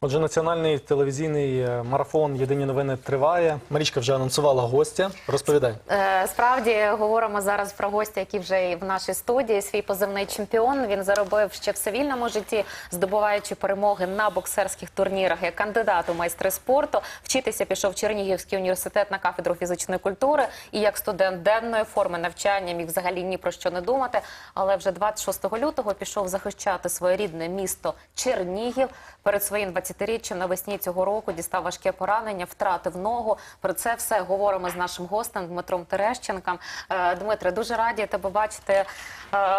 Отже, національний телевізійний е, марафон Єдині новини триває. Марічка вже анонсувала гостя. Розповідай. Е, Справді говоримо зараз про гостя, який вже і в нашій студії. Свій позивний чемпіон. Він заробив ще в цивільному житті, здобуваючи перемоги на боксерських турнірах як кандидат у майстри спорту. Вчитися пішов Чернігівський університет на кафедру фізичної культури. І як студент денної форми навчання міг взагалі ні про що не думати. Але вже 26 лютого пішов захищати своє рідне місто Чернігів. Перед своїм 20-річчям навесні цього року дістав важке поранення, втратив ногу. Про це все говоримо з нашим гостем Дмитром Терещенком. Е, Дмитре, дуже раді тебе бачити е,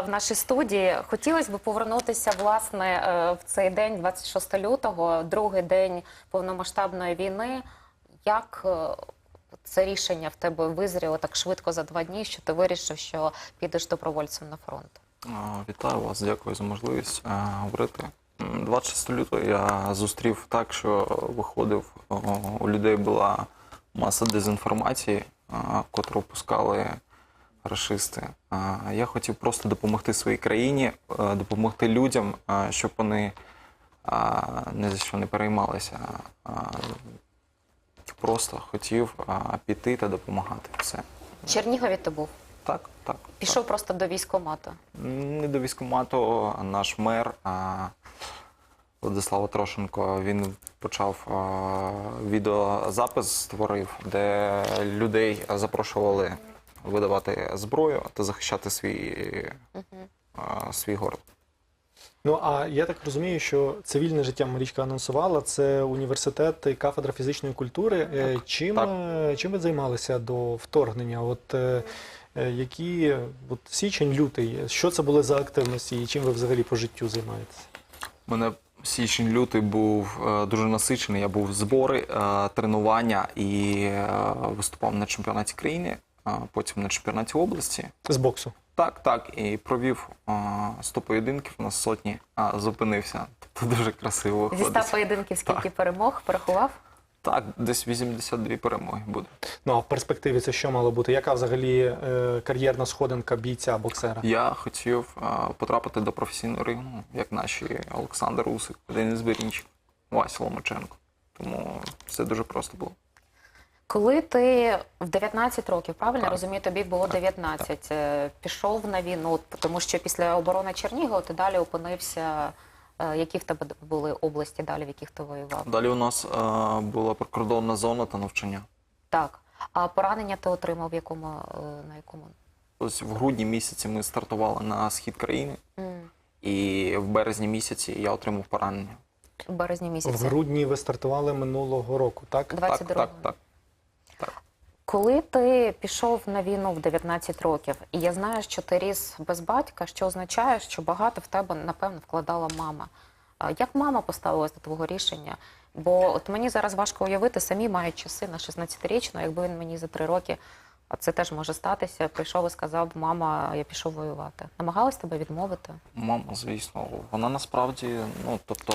в нашій студії. Хотілося б повернутися власне е, в цей день, 26 лютого, другий день повномасштабної війни. Як це рішення в тебе визріло так швидко за два дні, що ти вирішив, що підеш добровольцем на фронт? Вітаю вас, дякую за можливість говорити. М, 26 лютого я зустрів так, що виходив, у людей була маса дезінформації, котру пускали рашисти. А, Я хотів просто допомогти своїй країні, е, допомогти людям, щоб вони ні за що не переймалися. Просто хотів піти та допомагати. Все. Чернігові ти був? Так, так. Пішов просто до військкомату. Не до військкомату, а наш мер а, Владислав Трошенко він почав а, відеозапис створив, де людей запрошували видавати зброю та захищати свій, а, свій город. Ну а я так розумію, що цивільне життя Марічка анонсувала. Це університет і кафедра фізичної культури. Е, Чим, так. е, чим ви займалися до вторгнення? От е, які от січень, лютий, що це були за активності, і чим ви взагалі по життю займаєтеся? У мене січень лютий був е, дуже насичений. Я був в збори, е, тренування і е, виступав на чемпіонаті країни, а потім на чемпіонаті області. З боксу. Так, так, і провів а, 100 поєдинків на сотні, а зупинився. Тобто дуже красиво Зі виходить. 100 поєдинків скільки Так. перемог порахував? Так, десь 82 перемоги буде. Ну а в перспективі це що мало бути? Яка взагалі е, кар'єрна сходинка бійця боксера? Я хотів а, потрапити до професійного рингу, як наші Олександр Усик, Денис Берінчик, Вася Ломаченко. Тому все дуже просто було. Коли ти в 19 років, правильно Так. розумію, тобі було 19, е, пішов на війну, тому що після оборони Чернігова ти далі опинився. Е, Які в тебе були області далі, в яких ти воював? Далі у нас а, була прикордонна зона та навчання. Так. А поранення ти отримав в якому е, на якому? Ось в грудні місяці ми стартували на схід країни, М, і в березні місяці я отримав поранення. В березні місяці. В грудні ви стартували минулого року, так? 22 Так, так, так. Коли ти пішов на війну в 19 років, і я знаю, що ти ріс без батька, що означає, що багато в тебе, напевно, вкладала мама. Як мама поставилась до твого рішення? Бо от мені зараз важко уявити, самі маючи сина 16-річного, якби він мені за три роки, а це теж може статися, прийшов і сказав, мама, я пішов воювати. Намагалась тебе відмовити? Мама, звісно, вона насправді, ну тобто,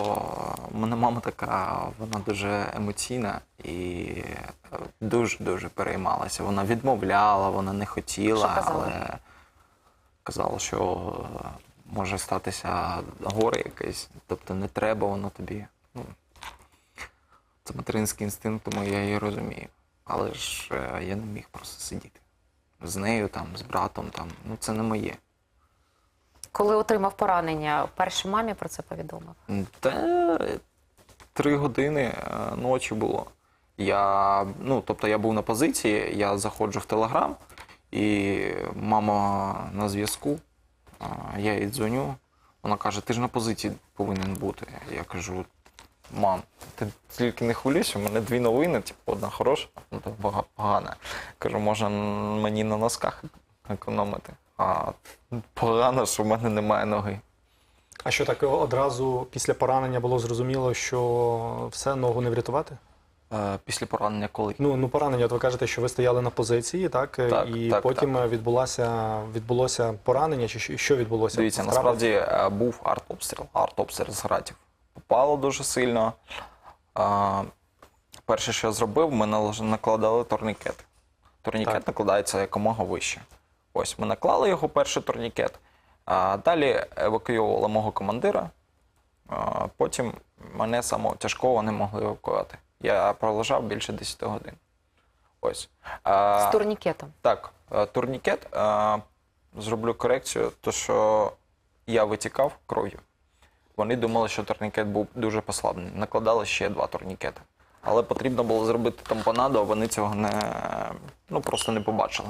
в мене мама така, вона дуже емоційна і дуже дуже переймалася. Вона відмовляла, вона не хотіла, Що казала? але казала, що е, може статися горе якесь, тобто не треба воно тобі. Ну, це материнський інстинкт, тому я її розумію. Але ж е, я не міг просто сидіти з нею, там, з братом, там, ну це не моє. Коли отримав поранення, першій мамі про це повідомив. Та три години е, ночі було. Я, ну, тобто я був на позиції, я заходжу в Телеграм, і мама на зв'язку. Я їй дзвоню. Вона каже: ти ж на позиції повинен бути. Я кажу: мам, ти тільки не хвилюйся, у мене дві новини, типу, одна хороша, одна пога- погана. Кажу, може мені на носках економити. А погано, що в мене немає ноги. А що так одразу після поранення було зрозуміло, що все ногу не врятувати? Е, Після поранення коли? Ну, ну поранення, от ви кажете, що ви стояли на позиції, так? Так, і так, потім відбулося, відбулося поранення, чи що- відбулося? Дивіться, насправді е, був артобстріл. Артобстріл з гратів. Попало дуже сильно. А, перше, що я зробив, ми накладали турнікет. Турнікет Так. накладається якомога вище. Ось ми наклали його перший турнікет, а далі евакуювали мого командира. А потім мене самого тяжкого не могли евакуювати. Я пролежав більше 10 годин. Ось. А, З турнікетом. так, е, турнікет. е, Зроблю корекцію, то що я витікав кров'ю. Вони думали, що турнікет був дуже послаблений. Накладали ще два турнікети. Але потрібно було зробити тампонаду, а вони цього не ну просто не побачили.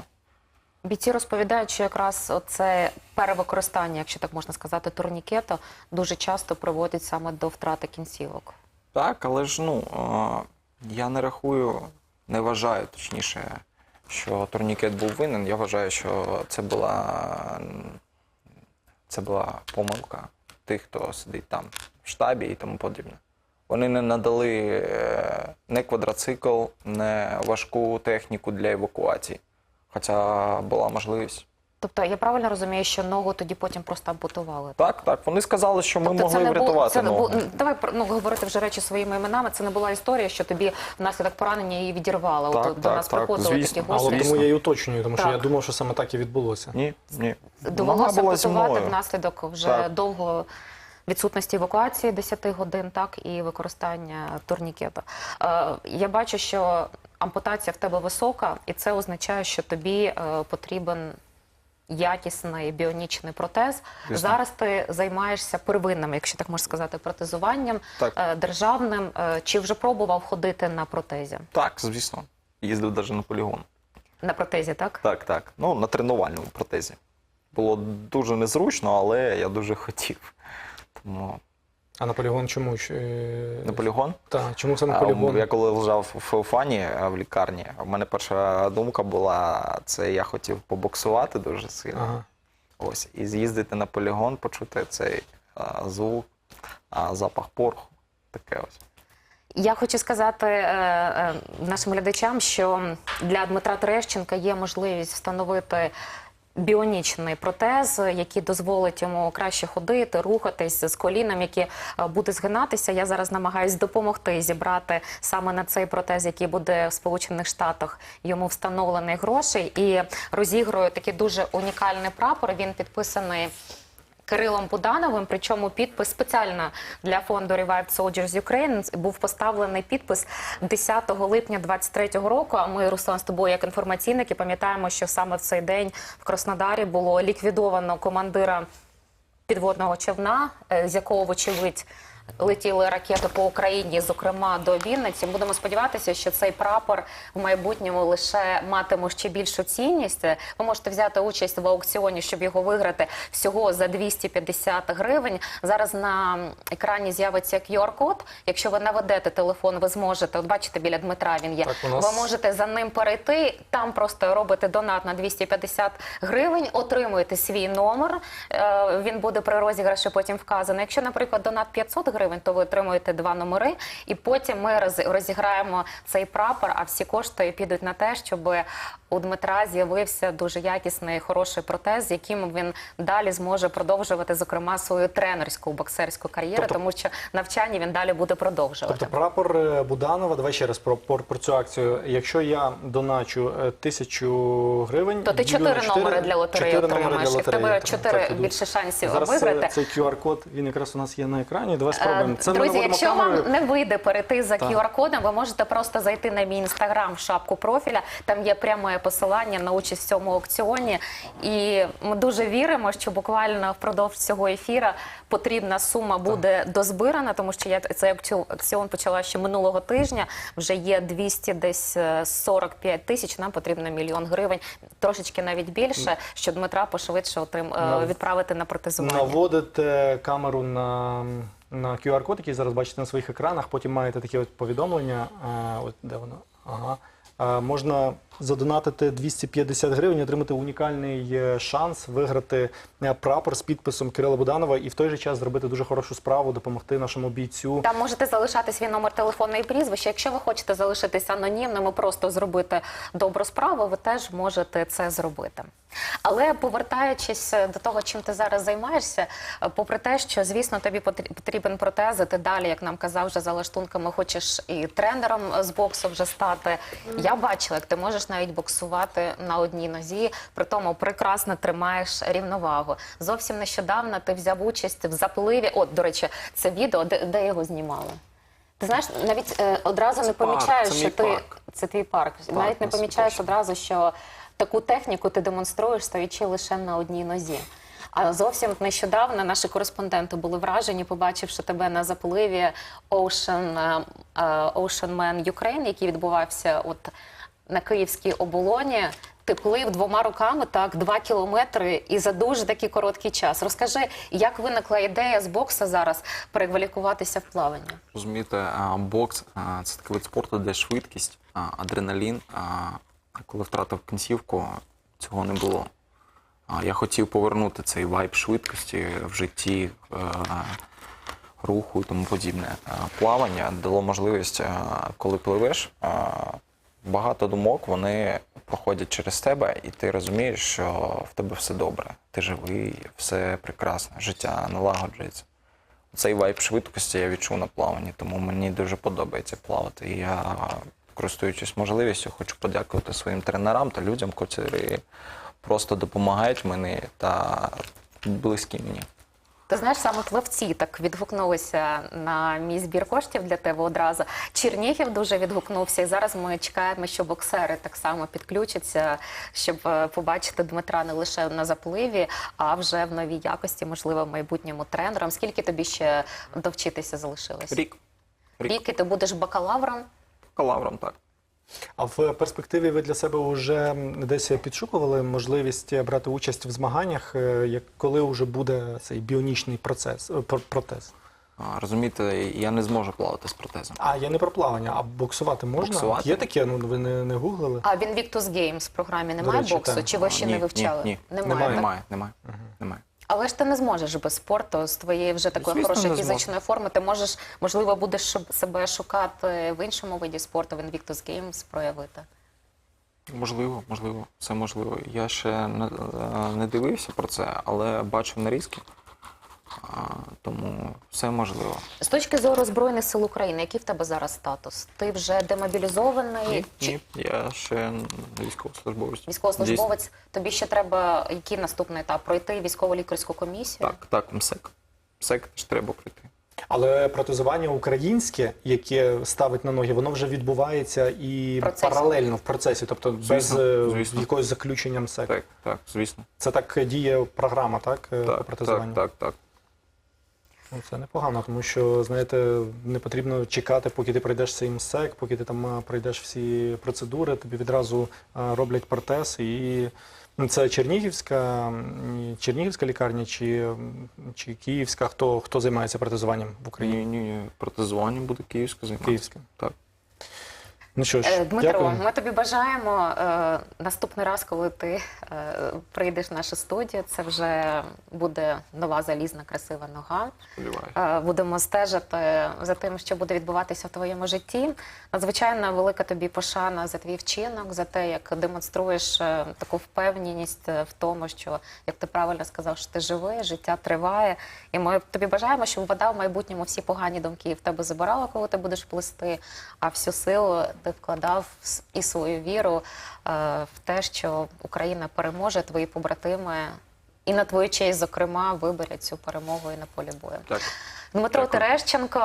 Бійці розповідають, що якраз це перевикористання, якщо так можна сказати, турнікету дуже часто приводить саме до втрати кінцівок. Так, але ж ну е, я не рахую, не вважаю точніше, що турнікет був винен. Я вважаю, що це була це була помилка тих, хто сидить там в штабі і тому подібне. Вони не надали е, не квадроцикл, не важку техніку для евакуації. Хоча була можливість. Тобто я правильно розумію, що ногу тоді потім просто ампутували? Так, так. Вони сказали, що ми Тобто могли не врятувати це не ногу. було- давай ну, говорити вже речі своїми іменами. Це не була історія, що тобі внаслідок поранення її відірвало. Так, От, до нас так, приходили звісно. такі гості. от тому я і уточнюю, тому що я думав, що саме так і відбулося. Ні, ні. Довелося ампутувати мною. внаслідок вже Так. довго відсутності евакуації 10 годин, так і використання турнікета. Е, я бачу, що ампутація в тебе висока, і це означає, що тобі е, потрібен. Якісний біонічний протез. Звісно. Зараз ти займаєшся первинним, якщо так можна сказати, протезуванням Так. е, державним. Е, Чи вже пробував ходити на протезі? Так, звісно. Їздив навіть на полігон. На протезі, так? Так, так. Ну, на тренувальному протезі. Було дуже незручно, але я дуже хотів. Тому А на полігон чому? е, на полігон. Так, чому саме полігон? Я коли лежав в Феофані е, в лікарні, в мене перша думка була: це я хотів побоксувати дуже сильно. Ага. Ось. І з'їздити на полігон, почути цей а, звук, а, запах пороху. Таке ось. Я хочу сказати е, е, нашим глядачам, що для Дмитра Терещенка є можливість встановити. Біонічний протез, який дозволить йому краще ходити, рухатись з коліном, яке буде згинатися. Я зараз намагаюся допомогти зібрати саме на цей протез, який буде в Сполучених Штатах йому встановлений грошей, і розіграю такий дуже унікальний прапор. Він підписаний Кирилом Будановим, причому підпис спеціально для фонду Revived Soldiers Ukraine був поставлений підпис 10 липня 23-го року. А ми, Руслан, з тобою як інформаційники, пам'ятаємо, що саме в цей день в Краснодарі було ліквідовано командира підводного човна, е, з якого, вочевидь, летіли ракети по Україні, зокрема до Вінниці. Будемо сподіватися, що цей прапор в майбутньому лише матиме ще більшу цінність. Ви можете взяти участь в аукціоні, щоб його виграти всього за 250 гривень. Зараз на екрані з'явиться QR-код. Якщо ви наведете телефон, ви зможете. От бачите, біля Дмитра він є. Так, нас- Ви можете за ним перейти. Там просто робите донат на 250 гривень, отримуєте свій номер. Е, Він буде при розіграші потім вказаний. Якщо, наприклад, донат 500 гривень, то ви отримуєте два номери, і потім ми роз- розіграємо цей прапор. А всі кошти підуть на те, щоб у Дмитра з'явився дуже якісний хороший протез, з яким він далі зможе продовжувати, зокрема, свою тренерську боксерську кар'єру, Тобто- тому що навчання він далі буде продовжувати. Тобто прапор е, Буданова, давай ще раз про, про, про цю акцію. Якщо я доначу е, тисячу гривень, То ти чотири номери для лотереї отримаєш. для І в тебе чотири більше шансів Зараз виграти. е, цей QR-код, він якраз у нас є на екрані. Давай Е, спробуємо. Це Друзі, якщо камерою. вам не вийде перейти за. QR-кодом, ви можете просто зайти на мій інстаграм в шапку профіля. Там є пряме посилання на участь в цьому аукціоні. І ми дуже віримо, що буквально впродовж цього ефіра потрібна сума буде дозбирана, тому що я цей аукціон- почала ще минулого тижня. Вже є 200 десь е, 45 тисяч. Нам потрібно мільйон гривень, трошечки навіть більше, щоб Дмитра пошвидше отрим... е, відправити на протезування. Наводите камеру на, на QR-код, який зараз бачите на своїх екранах. Потім маєте таке от повідомлення. А, от де воно? Ага. А, можна задонатити 250 гривень, і отримати унікальний е, шанс виграти е, прапор з підписом Кирила Буданова і в той же час зробити дуже хорошу справу, допомогти нашому бійцю. Там можете залишати свій номер телефону і прізвище. Якщо ви хочете залишитися анонімним і просто зробити добру справу, ви теж можете це зробити. Але повертаючись до того, чим ти зараз займаєшся, е, попри те, що звісно тобі потрібен протез, ти далі, як нам казав, вже за лаштунками хочеш і тренером з боксу вже стати. Я бачила, як ти можеш можеш навіть боксувати на одній нозі, при тому прекрасно тримаєш рівновагу. Зовсім нещодавно ти взяв участь в запливі. От, до речі, це відео, де, де його знімали. Ти знаєш, навіть е, одразу Це не помічаєш, що ти парк. це твій парк. навіть не помічаєш Святошині. одразу, що таку техніку ти демонструєш, стоячи лише на одній нозі. А зовсім нещодавно наші кореспонденти були вражені, побачивши тебе на запливі Ocean, е, е, Ocean Man Ukraine, який відбувався от на київській оболоні. Ти плив двома руками, так, два кілометри і за дуже такий короткий час. Розкажи, як виникла ідея з бокса зараз перекваліфікуватися в плавання? Розумієте, бокс це такий вид спорту, де швидкість, адреналін. Коли втратив кінцівку, цього не було. Я хотів повернути цей вайб швидкості в житті, е, руху і тому подібне. Плавання дало можливість, е, коли пливеш, багато думок вони проходять через тебе, і ти розумієш, що в тебе все добре. Ти живий, все прекрасно, життя налагоджується. Цей вайб швидкості я відчув на плаванні, тому мені дуже подобається плавати. І я, користуючись можливістю, хочу подякувати своїм тренерам та людям, котрі просто допомагають мені та близькі мені. Ти знаєш, саме плавці так відгукнулися на мій збір коштів для тебе одразу. Чернігів дуже відгукнувся, і зараз ми чекаємо, що боксери так само підключаться, щоб е, побачити Дмитра не лише на запливі, а вже в новій якості, можливо, майбутньому тренером. Скільки тобі ще довчитися залишилось? Рік. Рік. І ти будеш бакалавром. Калавром, так. А в перспективі ви для себе вже десь підшукували можливість брати участь в змаганнях, е, як коли вже буде цей біонічний процес е, протез? Розумієте, я не зможу плавати з протезом. А я не про плавання, а боксувати можна? Боксувати? Є таке? Ну ви не, не гуглили? А в Invictus Games програмі немає речі, боксу? так. Чи ви ще А, ні, не вивчали? Ні, ні. Немає. так? Немає, немає, немає. Але ж ти не зможеш без спорту, з твоєї вже такої Звісно, хорошої фізичної форми. Ти можеш, можливо, будеш себе шукати в іншому виді спорту, в Invictus Games проявити. Можливо, можливо, це можливо. Я ще не, е, не дивився про це, але бачив нарізки, тому все можливо. З точки зору Збройних сил України, який в тебе зараз статус? Ти вже демобілізований? Ні, Чи ні, я ще військовослужбовець. військовослужбовець? Тобі ще треба який наступний етап? Пройти військово-лікарську комісію? Так, так, МСЕК. МСЕК теж треба пройти. Але протезування українське, яке ставить на ноги, воно вже відбувається і Процесі. паралельно в процесі, тобто без Звісно, е, звісно. якогось заключенням СЕК. Так, так, звісно. Це так діє програма, так? е, по Так, так, так, так. Ну, це непогано, тому що, знаєте, не потрібно чекати, поки ти пройдеш цей МСЕК, поки ти там а, пройдеш всі процедури, тобі відразу а, роблять протез. І ну, це Чернігівська, м, Чернігівська лікарня чи, чи Київська, хто, хто займається протезуванням в Україні? Ні, ні, ні, протезування буде київське займатися. Київське. Так. Ну що ж, Е, Дмитро, дякую. ми тобі бажаємо е, наступний раз, коли ти е, прийдеш в нашу студію, це вже буде нова залізна красива нога. Е, Будемо стежити за тим, що буде відбуватися в твоєму житті. Надзвичайно велика тобі пошана за твій вчинок, за те, як демонструєш е, таку впевненість е, в тому, що як ти правильно сказав, що ти живий, життя триває. І ми тобі бажаємо, щоб вода в майбутньому всі погані думки в тебе забирала, коли ти будеш плисти, а всю силу ти вкладав і свою віру е, в те, що Україна переможе, твої побратими. І на твою честь, зокрема, виберуть цю перемогу і на полі бою. Так. Дмитро Дякую. Терещенко,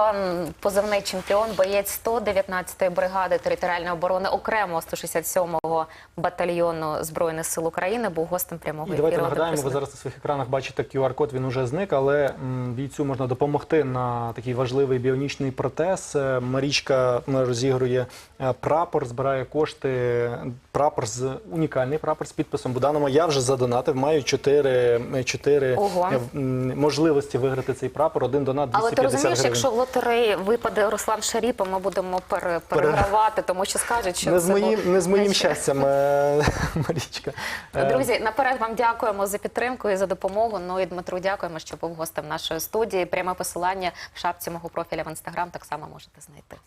позивний чемпіон, боєць 119-ї бригади територіальної оборони окремо 167-го батальйону збройних сил України, був гостем прямого І давайте нагадаємо, ви зараз на своїх екранах бачите QR-код, він уже зник, але бійцю можна допомогти на такий важливий біонічний протез. Е, Марічка розігрує е, прапор, збирає кошти. Прапор з унікальний прапор з підписом Буданова. Я вже задонатив, маю чотири, чотири е, можливості виграти цей прапор. Один донат 250 Але ти розумієш, гривень. якщо в лотереї випаде Руслан Шаріпа, ми будемо пере, перегравати, тому що скажуть, що не це з моїм, був- не з моїм щастям, е, Марічка. Е, Друзі, наперед вам дякуємо за підтримку і за допомогу. Ну і Дмитру дякуємо, що був гостем нашої студії. Пряме посилання в шапці мого профіля в інстаграм так само можете знайти.